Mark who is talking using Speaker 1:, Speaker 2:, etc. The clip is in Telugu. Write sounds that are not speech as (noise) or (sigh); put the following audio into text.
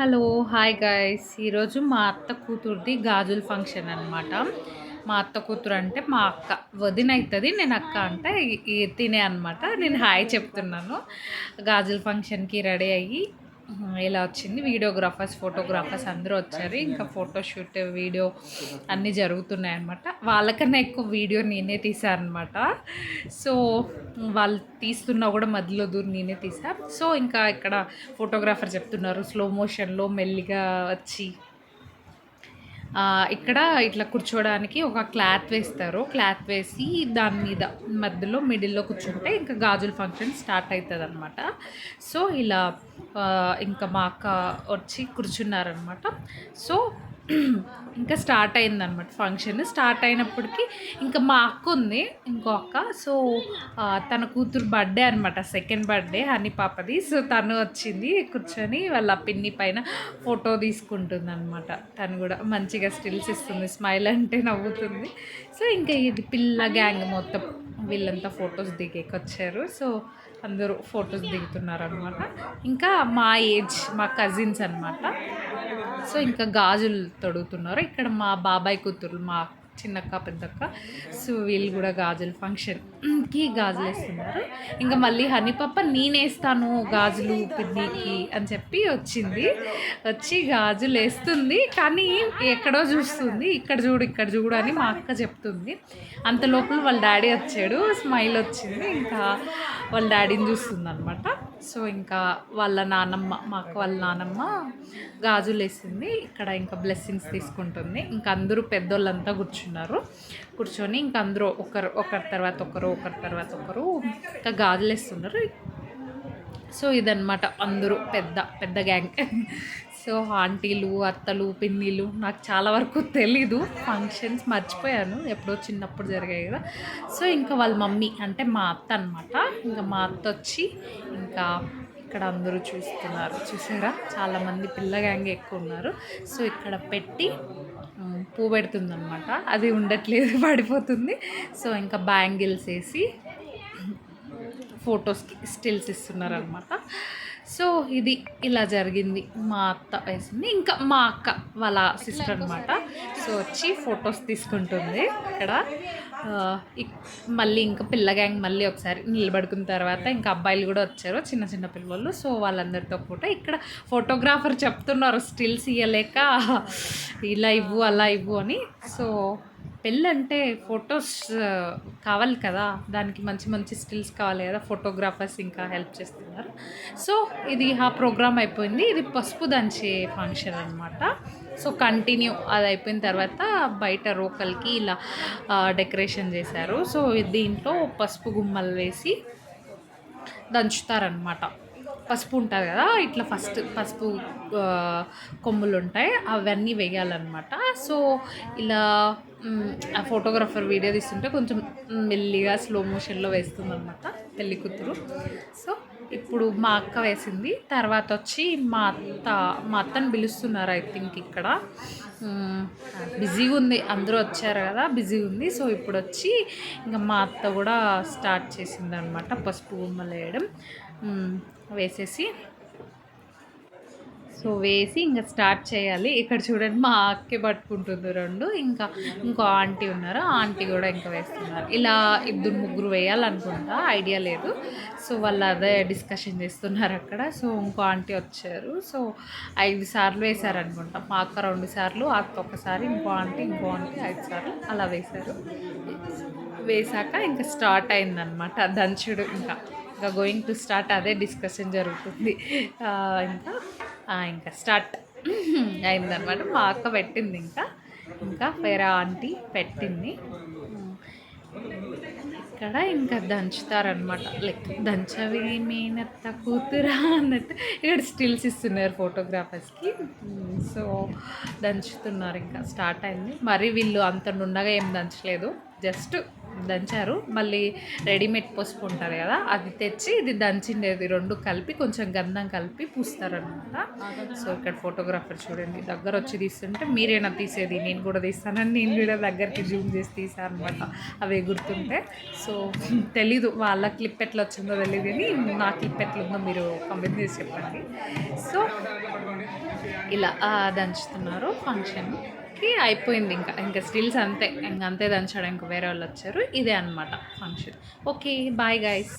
Speaker 1: హలో హాయ్ గాయస్ ఈరోజు మా అత్త కూతురుది గాజుల ఫంక్షన్ అనమాట మా అత్త కూతురు అంటే మా అక్క. వదిన అవుతుంది నేను అక్క అంటే తినే అనమాట నేను హాయ్ చెప్తున్నాను. గాజుల ఫంక్షన్కి రెడీ అయ్యి ఇలా వచ్చింది. వీడియోగ్రాఫర్స్ ఫోటోగ్రాఫర్స్ అందరూ వచ్చారు. ఇంకా ఫోటోషూట్ వీడియో అన్నీ జరుగుతున్నాయి అనమాట వాళ్ళకన్నా ఎక్కువ వీడియో నేనే తీసానమాట సో వాళ్ళు తీస్తున్నా కూడా మధ్యలో దూరం నేనే తీసా సో ఇంకా ఇక్కడ ఫోటోగ్రాఫర్ చెప్తున్నారు స్లో మోషన్లో మెల్లిగా వచ్చి ఇక్కడ ఇట్లా కూర్చోవడానికి ఒక క్లాత్ వేస్తారు. క్లాత్ వేసి దాని మీద మధ్యలో మిడిల్లో కూర్చుంటే ఇంకా గాజుల ఫంక్షన్ స్టార్ట్ అవుతుంది అనమాట సో ఇలా ఇంకా మా అక్క వచ్చి కూర్చున్నారనమాట సో ఇంకా స్టార్ట్ అయిందనమాట ఫంక్షన్. స్టార్ట్ అయినప్పటికీ ఇంకా మా అక్క ఉంది ఇంకో అక్క. సో తన కూతురు బర్త్డే అనమాట సెకండ్ బర్త్డే హనీ పాపది. సో తను వచ్చింది కూర్చొని వాళ్ళ పిన్ని పైన ఫోటో తీసుకుంటుంది అనమాట తను కూడా మంచిగా స్టిల్స్ ఇస్తుంది స్మైల్ అంటే నవ్వుతుంది. సో ఇంకా ఇది పిల్ల గ్యాంగ్ మొత్తం. వీళ్ళంతా ఫొటోస్ దిగేకొచ్చారు. సో అందరూ ఫొటోస్ దిగుతున్నారు అనమాట ఇంకా మా ఏజ్ మా కజిన్స్ అనమాట సో ఇంకా గాజులు తొడుగుతున్నారు. ఇక్కడ మా బాబాయ్ కూతురు మా చిన్నక్క పెద్దక్క. సో వీళ్ళు కూడా గాజులు ఫంక్షన్కి గాజులు వేస్తున్నారు. ఇంకా మళ్ళీ హనీ పప్ప నేనేస్తాను గాజులు పిన్నికి అని చెప్పి వచ్చింది. వచ్చి గాజులు వేస్తుంది. కానీ ఎక్కడో చూస్తుంది. ఇక్కడ చూడు ఇక్కడ చూడు అని మా అక్క చెప్తుంది. అంత లోపల వాళ్ళ డాడీ వచ్చాడు. స్మైల్ వచ్చింది. ఇంకా వాళ్ళ డాడీని చూస్తుంది అనమాట సో ఇంకా వాళ్ళ నానమ్మ మా అక్క వాళ్ళ నానమ్మ గాజులు వేసింది ఇక్కడ ఇంకా బ్లెస్సింగ్స్ తీసుకుంటుంది. ఇంకా అందరూ పెద్దోళ్ళంతా కూర్చున్నారు. కూర్చొని ఇంకా అందరూ ఒకరు ఒకరి తర్వాత ఒకరు ఒకరి తర్వాత ఒకరు ఇంకా గాజులు వేస్తున్నారు సో ఇదన్నమాట అందరూ పెద్ద పెద్ద గ్యాంగ్ సో ఆంటీలు అత్తలు పిన్నిలు నాకు చాలా వరకు తెలీదు. ఫంక్షన్స్ మర్చిపోయాను. ఎప్పుడో చిన్నప్పుడు జరిగాయి కదా. సో ఇంకా వాళ్ళ మమ్మీ అంటే మా అత్త అనమాట ఇంకా మా అత్త వచ్చి ఇంకా ఇక్కడ అందరూ చూస్తున్నారు. చూసారా? చాలామంది పిల్ల గ్యాంగ్ ఎక్కువ ఉన్నారు. సో ఇక్కడ పెట్టి పూ పెడుతుంది అనమాట అది ఉండట్లేదు (laughs) పడిపోతుంది. సో ఇంకా బ్యాంగిల్స్ వేసి ఫొటోస్ స్టిల్స్ ఇస్తున్నారు అనమాట సో ఇది ఇలా జరిగింది. మా అత్త వేసింది. ఇంకా మా అక్క వాళ్ళ సిస్టర్ అనమాట సో వచ్చి ఫొటోస్ తీసుకుంటుంది ఇక్కడ. ఇక్- మళ్ళీ ఇంకా పిల్ల గ్యాంగ్ మళ్ళీ ఒకసారి నిలబడుకున్న తర్వాత ఇంకా అబ్బాయిలు కూడా వచ్చారు చిన్న చిన్న పిల్లలు సో వాళ్ళందరితో ఫోటో. ఇక్కడ ఫోటోగ్రాఫర్ చెప్తున్నారు స్టిల్స్ ఇవ్వలేక ఇలా ఇవ్వు అలా ఇవ్వు అని. సో పెళ్ళంటే ఫొటోస్ కావాలి కదా? దానికి మంచి మంచి స్టిల్స్ కావాలి కదా? ఫోటోగ్రాఫర్స్ ఇంకా హెల్ప్ చేస్తున్నారు. సో ఇది ఆ ప్రోగ్రామ్ అయిపోయింది. ఇది పసుపు దంచే ఫంక్షన్ అనమాట సో కంటిన్యూ అది అయిపోయిన తర్వాత బయట రోకల్కి ఇలా డెకరేషన్ చేశారు. సో దీంట్లో పసుపు గుమ్మలు వేసి దంచుతారనమాట పసుపు ఉంటుంది కదా ఇట్లా ఫస్ట్ పసుపు కొమ్ములు ఉంటాయి అవన్నీ వేయాలన్నమాట. సో ఇలా ఆ ఫోటోగ్రాఫర్ వీడియో తీస్తుంటే కొంచెం మెల్లిగా స్లో మోషన్లో వేస్తుంది అనమాట పెళ్ళి కూతురు. సో ఇప్పుడు మా అక్క వేసింది తర్వాత వచ్చి మా అత్త మా అత్తని పిలుస్తున్నారు ఐ థింక్ ఇక్కడ. బిజీగా ఉంది అందరూ వచ్చారు కదా బిజీగా ఉంది. సో ఇప్పుడు వచ్చి ఇంకా మా అత్త కూడా స్టార్ట్ చేసింది అనమాట పసుపు బొమ్మలు వేయడం. వేసేసి. సో వేసి ఇంకా స్టార్ట్ చేయాలి. ఇక్కడ చూడండి మా అక్కే పట్టుకుంటుంది రెండు. ఇంకా ఇంకో ఆంటీ ఉన్నారు. ఆంటీ కూడా ఇంకా వేస్తున్నారు. ఇలా ఇద్దరు ముగ్గురు వేయాలనుకుంటా. ఐడియా లేదు. సో వాళ్ళు అదే డిస్కషన్ చేస్తున్నారు అక్కడ. సో ఇంకో ఆంటీ వచ్చారు. సో ఐదు సార్లు వేశారనుకుంటా. మా అక్క రెండు సార్లు అక్క ఒకసారి ఇంకో ఆంటీ ఇంకో ఆంటీ ఐదు సార్లు అలా వేశారు. వేశాక ఇంకా స్టార్ట్ అయిందనమాట దంచుడు ఇంకా. ఇంకా గోయింగ్ టు స్టార్ట్ అదే డిస్కషన్ జరుగుతుంది. ఇంకా ఇంకా స్టార్ట్ అయిందనమాట మా అక్క పెట్టింది ఇంకా. ఇంకా వేరే ఆంటీ పెట్టింది. ఇక్కడ ఇంకా దంచుతారనమాట లైక్ దంచవి మేనత్త కూతురా అన్నట్టు. ఇక్కడ స్టిల్స్ ఇస్తున్నారు ఫోటోగ్రాఫర్స్కి సో hmm, దంచుతున్నారు ఇంకా. స్టార్ట్ అయింది. మరి వీళ్ళు అంత నుండగా ఏం దంచలేదు. జస్ట్ దంచారు. మళ్ళీ రెడీమేడ్ పసుపు ఉంటుంది కదా అది తెచ్చి ఇది దంచిండేది రెండు కలిపి కొంచెం గంధం కలిపి పూస్తారనమాట సో ఇక్కడ ఫోటోగ్రాఫర్ చూడండి దగ్గర వచ్చి తీస్తుంటే మీరేనా తీసేది? నేను కూడా తీస్తానని నేను కూడా దగ్గరికి జూమ్ చేసి తీసాను అనమాట అవి గుర్తుంటే. సో తెలీదు వాళ్ళ క్లిప్ ఎట్లా వచ్చిందో తెలియదు కానీ నా క్లిప్ ఎట్లా ఉందో మీరు కంప్లైంట్ చేసి చెప్పండి. సో ఇలా దంచుతున్నారు ఫంక్షన్. ఫంక్షన్కి అయిపోయింది ఇంకా. ఇంకా స్టిల్స్ అంతే. ఇంక అంతే దంచడం ఇంకా వేరే వాళ్ళు వచ్చారు. ఇదే అనమాట ఫంక్షన్. Okay bye guys